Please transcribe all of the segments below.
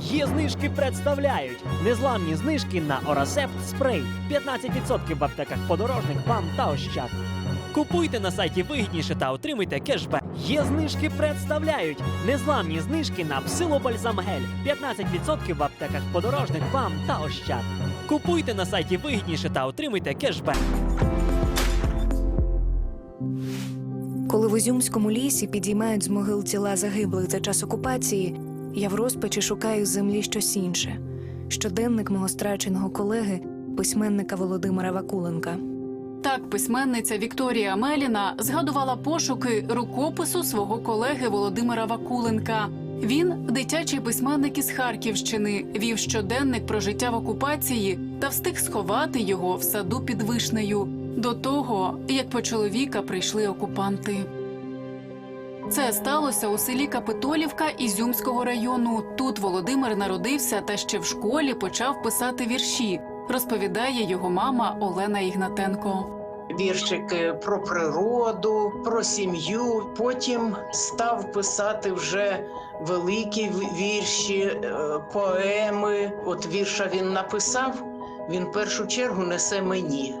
Є знижки представляють незламні знижки на Орасепт спрей 15% в аптеках подорожник, бам та ощад. Купуйте на сайті вигідніше та отримуйте кешбек. Є знижки представляють незламні знижки на псилобальзам гель 15% в аптеках подорожник, бам та ощад. Купуйте на сайті вигідніше та отримуйте кешбек. Коли в Ізюмському лісі підіймають з могил тіла загиблих за час окупації, я в розпачі шукаю з землі щось інше. Щоденник мого страченого колеги, письменника Володимира Вакуленка. Так, письменниця Вікторія Меліна згадувала пошуки рукопису свого колеги Володимира Вакуленка. Він дитячий письменник із Харківщини, вів щоденник про життя в окупації та встиг сховати його в саду під вишнею до того, як по чоловіка прийшли окупанти. Це сталося у селі Капитолівка Ізюмського району. Тут Володимир народився та ще в школі почав писати вірші, розповідає його мама Олена Ігнатенко. віршики про природу, про сім'ю. Потім став писати вже великі вірші, е, поеми. От вірша він написав, він першу чергу несе мені.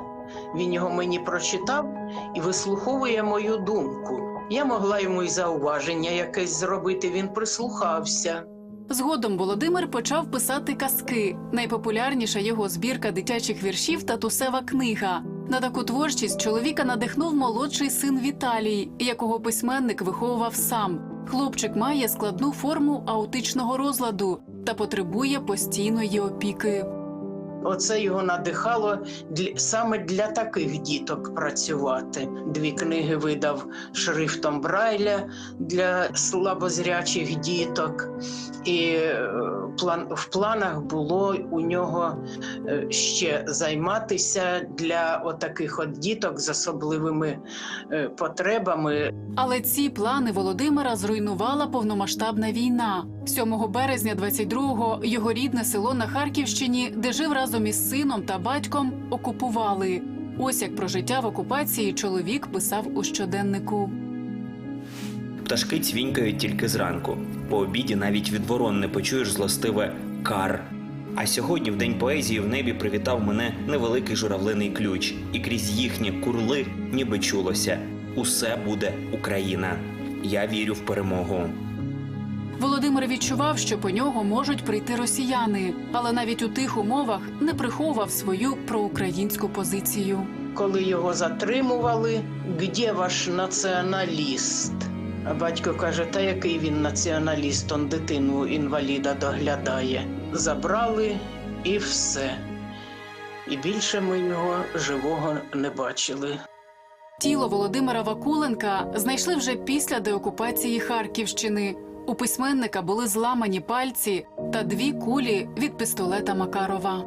Він його мені прочитав і вислуховує мою думку. Я могла йому й зауваження якесь зробити. Він прислухався. Згодом Володимир почав писати казки. Найпопулярніша його збірка дитячих віршів Татусева книга. На таку творчість чоловіка надихнув молодший син Віталій, якого письменник виховував сам. Хлопчик має складну форму аутичного розладу та потребує постійної опіки. Оце його надихало саме для таких діток працювати. Дві книги видав шрифтом Брайля для слабозрячих діток, і е, в планах було у нього е, ще займатися для отаких от діток з особливими е, потребами. Але ці плани Володимира зруйнувала повномасштабна війна. 7 березня 22-го його рідне село на Харківщині, де жив разом із сином та батьком, окупували. Ось як про життя в окупації чоловік писав у щоденнику. Пташки цвінькають тільки зранку. По обіді навіть від ворон не почуєш злостиве кар. А сьогодні, в день поезії, в небі привітав мене невеликий журавлиний ключ, і крізь їхні курли ніби чулося: усе буде Україна. Я вірю в перемогу. Володимир відчував, що по нього можуть прийти росіяни, але навіть у тих умовах не приховував свою проукраїнську позицію. Коли його затримували, де ваш націоналіст? Батько каже: та який він націоналіст, он дитину інваліда доглядає. Забрали і все. І більше ми його живого не бачили. Тіло Володимира Вакуленка знайшли вже після деокупації Харківщини. У письменника були зламані пальці та дві кулі від пістолета Макарова.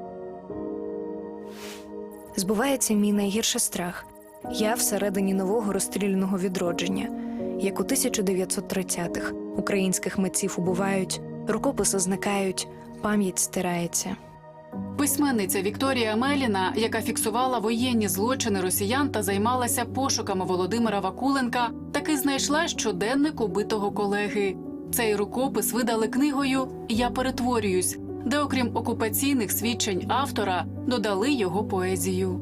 Збувається мій найгірший страх. Я всередині нового розстріляного відродження. Як у 1930-х українських митців убивають, рукописи зникають, пам'ять стирається. Письменниця Вікторія Меліна, яка фіксувала воєнні злочини росіян та займалася пошуками Володимира Вакуленка, таки знайшла щоденник убитого колеги. Цей рукопис видали книгою Я перетворююсь, де, окрім окупаційних свідчень автора, додали його поезію.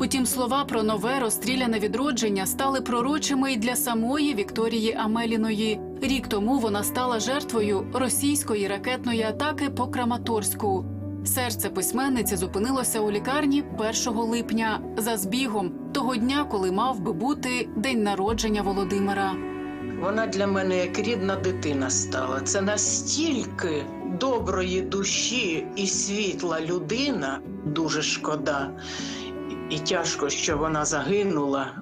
Утім, слова про нове розстріляне відродження стали пророчими й для самої Вікторії Амеліної. Рік тому вона стала жертвою російської ракетної атаки по Краматорську. Серце письменниці зупинилося у лікарні 1 липня за збігом того дня, коли мав би бути день народження Володимира. Вона для мене як рідна дитина стала. Це настільки доброї душі і світла людина. Дуже шкода. І тяжко, що вона загинула.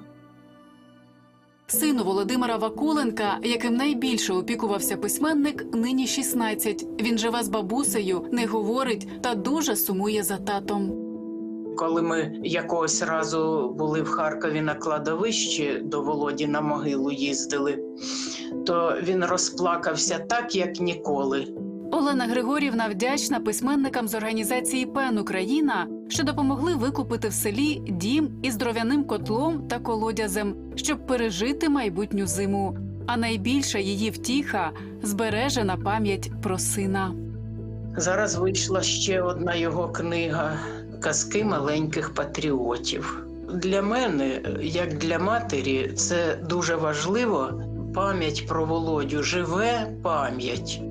Сину Володимира Вакуленка, яким найбільше опікувався письменник, нині 16. Він живе з бабусею, не говорить та дуже сумує за татом. Коли ми якогось разу були в Харкові на кладовищі до Володі на могилу їздили, то він розплакався так, як ніколи. Олена Григорівна вдячна письменникам з організації Пен Україна, що допомогли викупити в селі дім із дров'яним котлом та колодязем, щоб пережити майбутню зиму. А найбільша її втіха збережена пам'ять про сина. Зараз вийшла ще одна його книга казки маленьких патріотів. Для мене, як для матері, це дуже важливо. Пам'ять про володю живе пам'ять.